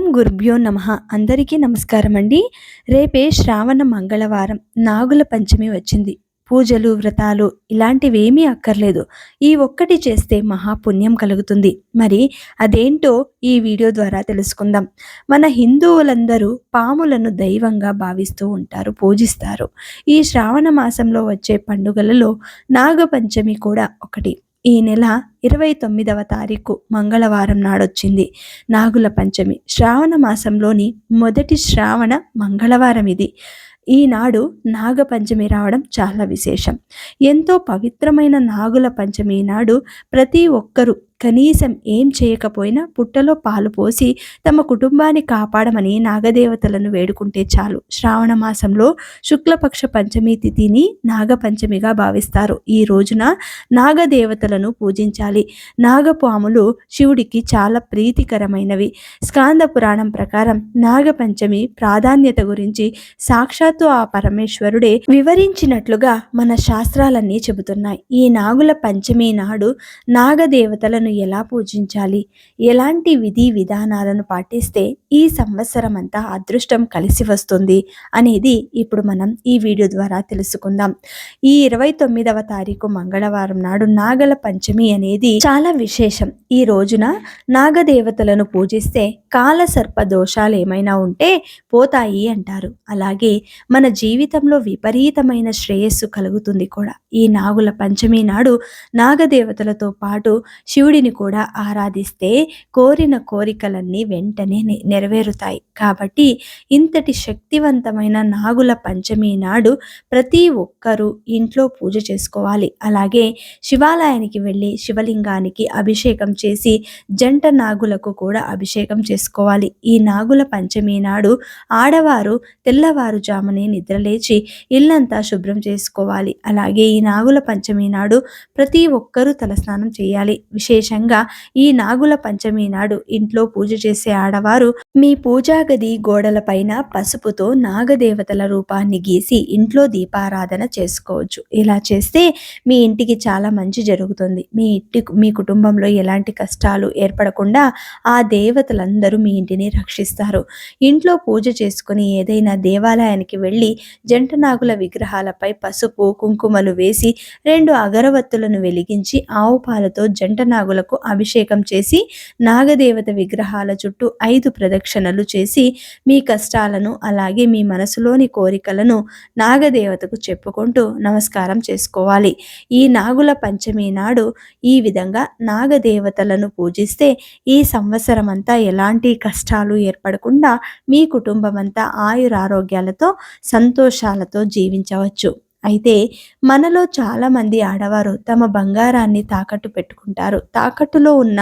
ఓం గురుభ్యో నమ. అందరికీ నమస్కారం అండి రేపే శ్రావణ మంగళవారం నాగుల పంచమి వచ్చింది. పూజలు వ్రతాలు ఇలాంటివేమీ అక్కర్లేదు. ఈ ఒక్కటి చేస్తే మహాపుణ్యం కలుగుతుంది. మరి అదేంటో ఈ వీడియో ద్వారా తెలుసుకుందాం. మన హిందువులందరూ పాములను దైవంగా భావిస్తూ ఉంటారు పూజిస్తారు. ఈ శ్రావణ మాసంలో వచ్చే పండుగలలో నాగపంచమి కూడా ఒకటి. ఈ నెల ఇరవై తొమ్మిదవ తారీఖు మంగళవారం నాడొచ్చింది. నాగుల పంచమి. శ్రావణ మాసంలోని మొదటి శ్రావణ మంగళవారం ఇది ఈనాడు నాగపంచమి రావడం చాలా విశేషం. ఎంతో పవిత్రమైన నాగుల పంచమి నాడు ప్రతి ఒక్కరూ కనీసం ఏం చేయకపోయినా పుట్టలో పాలు పోసి తమ కుటుంబాన్ని కాపాడమని నాగదేవతలను వేడుకుంటే చాలు. శ్రావణ మాసంలో శుక్లపక్ష పంచమి తిథిని నాగపంచమిగా భావిస్తారు. ఈ రోజున నాగదేవతలను పూజించాలి. నాగపాములు శివుడికి చాలా ప్రీతికరమైనవి. స్కాంద పురాణం ప్రకారం నాగపంచమి ప్రాధాన్యత గురించి సాక్షాత్తు ఆ పరమేశ్వరుడే వివరించినట్లుగా మన శాస్త్రాలన్నీ చెబుతున్నాయి. ఈ నాగుల పంచమి నాడు నాగదేవతలను దేవతలను ఎలా పూజించాలి? ఎలాంటి విధి విధానాలను పాటిస్తే ఈ సంవత్సరం అంతా అదృష్టం కలిసి వస్తుంది? అనేది ఇప్పుడు మనం ఈ వీడియో ద్వారా తెలుసుకుందాం. ఈ ఇరవై తొమ్మిదవ తారీఖు మంగళవారం నాడు నాగల పంచమి అనేది చాలా విశేషం. ఈ రోజున నాగదేవతలను పూజిస్తే కాల సర్ప దోషాలు ఏమైనా ఉంటే పోతాయి అంటారు. అలాగే మన జీవితంలో విపరీతమైన శ్రేయస్సు కలుగుతుంది కూడా. ఈ నాగుల పంచమి నాడు నాగదేవతలతో పాటు శివుడి శివుడిని కూడా ఆరాధిస్తే కోరిన కోరికలన్నీ వెంటనే నెరవేరుతాయి. కాబట్టి ఇంతటి శక్తివంతమైన నాగుల పంచమి నాడు ప్రతి ఒక్కరూ ఇంట్లో పూజ చేసుకోవాలి. అలాగే శివాలయానికి వెళ్ళి శివలింగానికి అభిషేకం చేసి జంట నాగులకు కూడా అభిషేకం చేసుకోవాలి. ఈ నాగుల పంచమి నాడు ఆడవారు తెల్లవారుజామునే నిద్రలేచి ఇల్లంతా శుభ్రం చేసుకోవాలి. అలాగే ఈ నాగుల పంచమి నాడు ప్రతి ఒక్కరూ తలస్నానం చేయాలి. విశేష విశేషంగా ఈ నాగుల పంచమి నాడు ఇంట్లో పూజ చేసే ఆడవారు మీ పూజా గది గోడలపైన పసుపుతో నాగదేవతల రూపాన్ని గీసి ఇంట్లో దీపారాధన చేసుకోవచ్చు. ఇలా చేస్తే మీ ఇంటికి చాలా మంచి జరుగుతుంది. మీ ఇంటి మీ కుటుంబంలో ఎలాంటి కష్టాలు ఏర్పడకుండా ఆ దేవతలందరూ మీ ఇంటిని రక్షిస్తారు. ఇంట్లో పూజ చేసుకుని ఏదైనా దేవాలయానికి వెళ్ళి జంట నాగుల విగ్రహాలపై పసుపు కుంకుమలు వేసి రెండు అగరవత్తులను వెలిగించి ఆవు పాలతో జంట నాగుల దేవతలకు అభిషేకం చేసి నాగదేవత విగ్రహాల చుట్టూ ఐదు ప్రదక్షిణలు చేసి మీ కష్టాలను అలాగే మీ మనసులోని కోరికలను నాగదేవతకు చెప్పుకుంటూ నమస్కారం చేసుకోవాలి. ఈ నాగుల పంచమి నాడు ఈ విధంగా నాగదేవతలను పూజిస్తే ఈ సంవత్సరం అంతా ఎలాంటి కష్టాలు ఏర్పడకుండా మీ కుటుంబం అంతా ఆయురారోగ్యాలతో సంతోషాలతో జీవించవచ్చు. అయితే మనలో చాలామంది ఆడవారు తమ బంగారాన్ని తాకట్టు పెట్టుకుంటారు. తాకట్టులో ఉన్న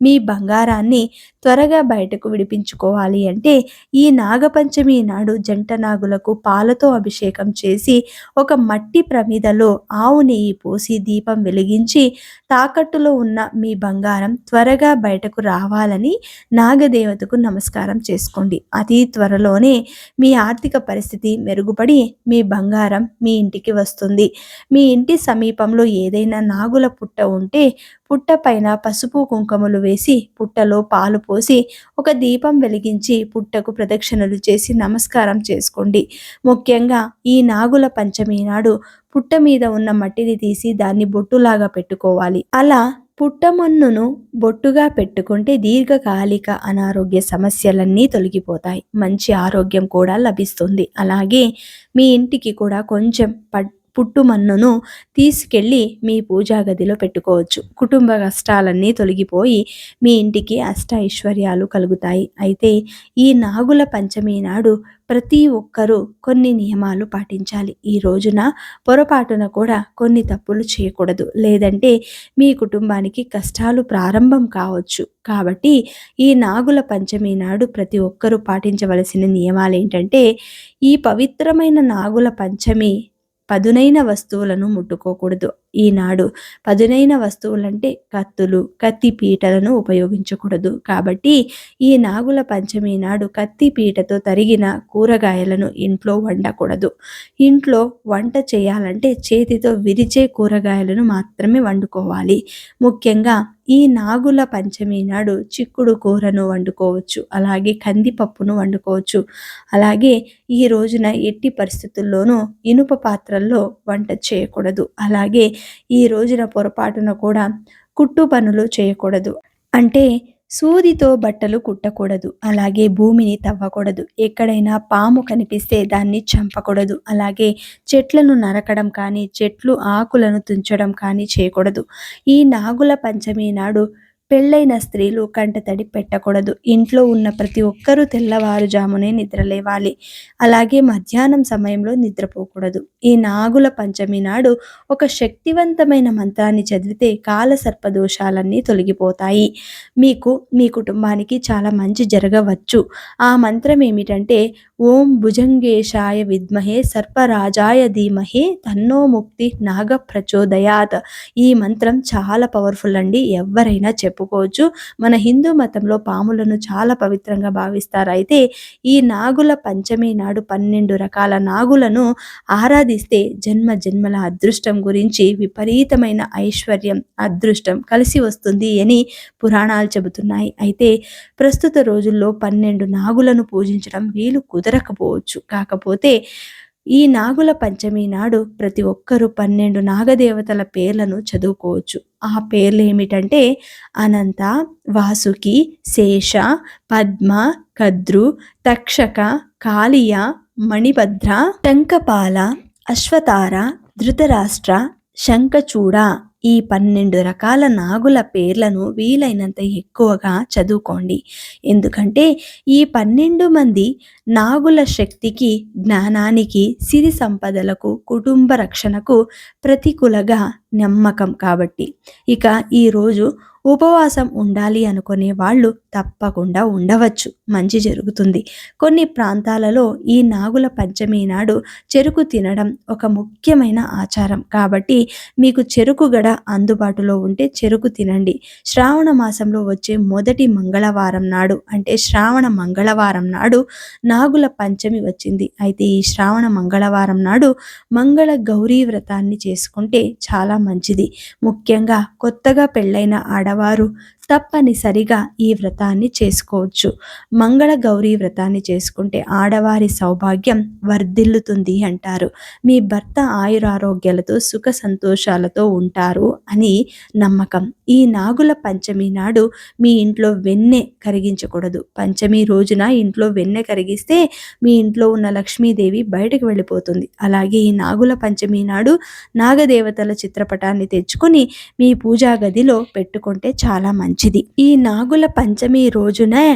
మీ బంగారాన్ని త్వరగా బయటకు విడిపించుకోవాలి అంటే ఈ నాగపంచమి నాడు జంట నాగులకు పాలతో అభిషేకం చేసి ఒక మట్టి ప్రమిదలో ఆవు నెయ్యి పోసి దీపం వెలిగించి తాకట్టులో ఉన్న మీ బంగారం త్వరగా బయటకు రావాలని నాగదేవతకు నమస్కారం చేసుకోండి. అతి త్వరలోనే మీ ఆర్థిక పరిస్థితి మెరుగుపడి మీ బంగారం మీ ఇంటికి వస్తుంది. మీ ఇంటి సమీపంలో ఏదైనా నాగుల పుట్ట ఉంటే పుట్ట పైన పసుపు కుంకుమలు వేసి పుట్టలో పాలు పోసి ఒక దీపం వెలిగించి పుట్టకు ప్రదక్షిణలు చేసి నమస్కారం చేసుకోండి. ముఖ్యంగా ఈ నాగుల పంచమి నాడు పుట్ట మీద ఉన్న మట్టిని తీసి దాన్ని బొట్టులాగా పెట్టుకోవాలి. అలా పుట్టమన్నును బొట్టుగా పెట్టుకుంటే దీర్ఘకాలిక అనారోగ్య సమస్యలన్నీ తొలగిపోతాయి. మంచి ఆరోగ్యం కూడా లభిస్తుంది. అలాగే మీ ఇంటికి కూడా కొంచెం పడ్ పుట్టుమన్నును తీసుకెళ్ళి మీ పూజా గదిలో పెట్టుకోవచ్చు. కుటుంబ కష్టాలన్నీ తొలగిపోయి మీ ఇంటికి అష్ట ఐశ్వర్యాలు కలుగుతాయి. అయితే ఈ నాగుల పంచమి నాడు ప్రతి ఒక్కరూ కొన్ని నియమాలు పాటించాలి. ఈ రోజున పొరపాటున కూడా కొన్ని తప్పులు చేయకూడదు. లేదంటే మీ కుటుంబానికి కష్టాలు ప్రారంభం కావచ్చు. కాబట్టి ఈ నాగుల పంచమి నాడు ప్రతి ఒక్కరూ పాటించవలసిన నియమాలు ఏంటంటే ఈ పవిత్రమైన నాగుల పంచమి పదునైన వస్తువులను ముట్టుకోకూడదు. ఈనాడు పదునైన వస్తువులంటే కత్తులు కత్తి పీటలను ఉపయోగించకూడదు. కాబట్టి ఈ నాగుల పంచమి నాడు కత్తి పీటతో తరిగిన కూరగాయలను ఇంట్లో వండకూడదు. ఇంట్లో వంట చేయాలంటే చేతితో విరిచే కూరగాయలను మాత్రమే వండుకోవాలి. ముఖ్యంగా ఈ నాగుల పంచమి నాడు చిక్కుడు కూరను వండుకోవచ్చు అలాగే కందిపప్పును వండుకోవచ్చు. అలాగే ఈ రోజున ఎట్టి పరిస్థితుల్లోనూ ఇనుప పాత్రల్లో వంట చేయకూడదు. అలాగే ఈ రోజున పొరపాటున కూడా కుట్టు పనులు చేయకూడదు. అంటే సూదితో బట్టలు కుట్టకూడదు అలాగే భూమిని తవ్వకూడదు. ఎక్కడైనా పాము కనిపిస్తే దాన్ని చంపకూడదు అలాగే చెట్లను నరకడం కానీ చెట్లు ఆకులను తుంచడం కానీ చేయకూడదు. ఈ నాగుల పంచమి నాడు పెళ్ళైన స్త్రీలు కంటతడి పెట్టకూడదు. ఇంట్లో ఉన్న ప్రతి ఒక్కరూ తెల్లవారుజామునే నిద్రలేవాలి. అలాగే మధ్యాహ్నం సమయంలో నిద్రపోకూడదు. ఈ నాగుల పంచమి నాడు ఒక శక్తివంతమైన మంత్రాన్ని చదివితే కాల సర్పదోషాలన్నీ తొలగిపోతాయి. మీకు మీ కుటుంబానికి చాలా మంచి జరగవచ్చు. ఆ మంత్రం ఏమిటంటే ఓం భుజంగేశాయ విద్మహే సర్పరాజాయ ధీమహే తన్నో ముక్తి నాగ ప్రచోదయాత్ ఈ మంత్రం చాలా పవర్ఫుల్ అండి. ఎవరైనా చెప్పు చెప్పుకోవచ్చు. మన హిందూ మతంలో పాములను చాలా పవిత్రంగా భావిస్తారు. అయితే ఈ నాగుల పంచమి నాడు పన్నెండు రకాల నాగులను ఆరాధిస్తే జన్మ జన్మల అదృష్టం గురించి విపరీతమైన ఐశ్వర్యం అదృష్టం కలిసి వస్తుంది అని పురాణాలు చెబుతున్నాయి. అయితే ప్రస్తుత రోజుల్లో పన్నెండు నాగులను పూజించడం వీలు కుదరకపోవచ్చు. కాకపోతే ఈ నాగుల పంచమి నాడు ప్రతి ఒక్కరూ పన్నెండు నాగదేవతల పేర్లను చదువుకోవచ్చు. ఆ పేర్లు ఏమిటంటే అనంత వాసుకి శేష పద్మ కద్రు తక్షక కాళియ మణిభద్ర శంకపాల అశ్వతార ధృతరాష్ట్ర శంఖచూడ ఈ పన్నెండు రకాల నాగుల పేర్లను వీలైనంత ఎక్కువగా చదువుకోండి. ఎందుకంటే ఈ పన్నెండు మంది నాగుల శక్తికి జ్ఞానానికి సిరి సంపదలకు కుటుంబ రక్షణకు ప్రతికూలగా నమ్మకం కాబట్టి. ఇక ఈరోజు ఉపవాసం ఉండాలి అనుకునే వాళ్ళు తప్పకుండా ఉండవచ్చు. మంచి జరుగుతుంది. కొన్ని ప్రాంతాలలో ఈ నాగుల పంచమి నాడు చెరుకు తినడం ఒక ముఖ్యమైన ఆచారం. కాబట్టి మీకు చెరుకు గడ అందుబాటులో ఉంటే చెరుకు తినండి. శ్రావణ మాసంలో వచ్చే మొదటి మంగళవారం నాడు అంటే శ్రావణ మంగళవారం నాడు నాగుల పంచమి వచ్చింది. అయితే ఈ శ్రావణ మంగళవారం నాడు మంగళ గౌరీ వ్రతాన్ని చేసుకుంటే చాలా మంచిది. ముఖ్యంగా కొత్తగా పెళ్ళైన ఆడ ఆడవారు తప్పనిసరిగా ఈ వ్రతాన్ని చేసుకోవచ్చు. మంగళ గౌరీ వ్రతాన్ని చేసుకుంటే ఆడవారి సౌభాగ్యం వర్ధిల్లుతుంది అంటారు. మీ భర్త ఆయురారోగ్యాలతో సుఖ సంతోషాలతో ఉంటారు అని నమ్మకం. ఈ నాగుల పంచమి నాడు మీ ఇంట్లో వెన్నె కరిగించకూడదు. పంచమి రోజున ఇంట్లో వెన్నె కరిగిస్తే మీ ఇంట్లో ఉన్న లక్ష్మీదేవి బయటకు వెళ్ళిపోతుంది. అలాగే ఈ నాగుల పంచమి నాడు నాగదేవతల చిత్రపటాన్ని తెచ్చుకొని మీ పూజా గదిలో పెట్టుకుంటే చాలా మంచిది. మంచిది. ఈ నాగుల పంచమి రోజునే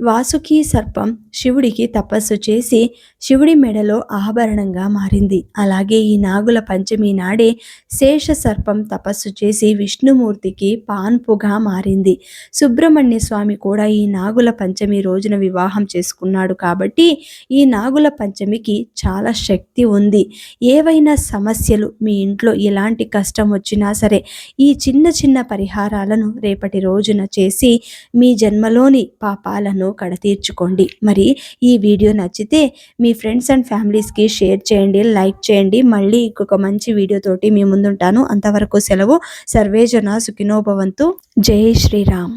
వాసుకి సర్పం శివుడికి తపస్సు చేసి శివుడి మెడలో ఆభరణంగా మారింది. అలాగే ఈ నాగుల పంచమి నాడే శేష సర్పం తపస్సు చేసి విష్ణుమూర్తికి పాన్పుగా మారింది. సుబ్రహ్మణ్య స్వామి కూడా ఈ నాగుల పంచమి రోజున వివాహం చేసుకున్నాడు కాబట్టి ఈ నాగుల పంచమికి చాలా శక్తి ఉంది. ఏవైనా సమస్యలు మీ ఇంట్లో ఎలాంటి కష్టం వచ్చినా సరే ఈ చిన్న చిన్న పరిహారాలను రేపటి రోజున చేసి మీ జన్మలోని పాపాలను కడతీర్చుకోండి మరి ఈ వీడియో నచ్చితే మీ ఫ్రెండ్స్ అండ్ ఫ్యామిలీస్కి షేర్ చేయండి లైక్ చేయండి. మళ్ళీ ఇంకొక మంచి వీడియోతోటి మీ ముందుంటాను. అంతవరకు సెలవు. సర్వేజన సుఖినోభవంతు. జై శ్రీరామ్.